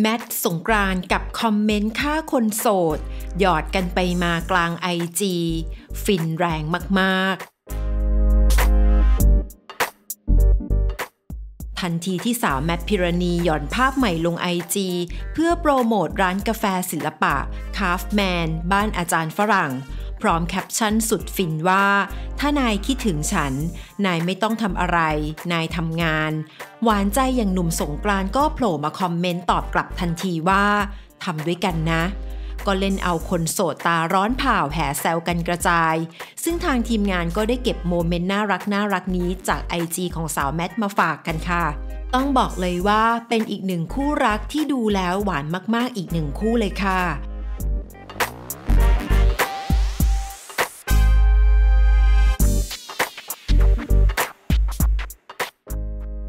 แมทสงกรานกับคอมเมนต์ฆ่าคนโสด หยอดกันไปมากลางไอจีฟินแรงมากๆ ทันทีที่สาวแมทพิรณีหย่อนภาพใหม่ลงไอจีเพื่อโปรโมทร้านกาแฟศิลปะคาฟแมนบ้านอาจารย์ฝรั่ง พร้อมแคปชั่นสุดฟินว่า ถ้านายคิดถึงฉัน นายไม่ต้องทำอะไร นายทำงาน หวานใจอย่างหนุ่มสงกรานต์ก็โผล่มาคอมเมนต์ตอบกลับทันทีว่าทำด้วยกันนะก็เล่นเอาคนโสดตาร้อนเผาแห่แซวกันกระจาย ซึ่งทางทีมงานก็ได้เก็บโมเมนต์น่ารักน่ารักนี้จากไอจีของสาวแมทมาฝากกันค่ะ ต้องบอกเลยว่าเป็นอีกหนึ่งคู่รักที่ดูแล้วหวานมากๆอีกหนึ่งคู่เลยค่ะ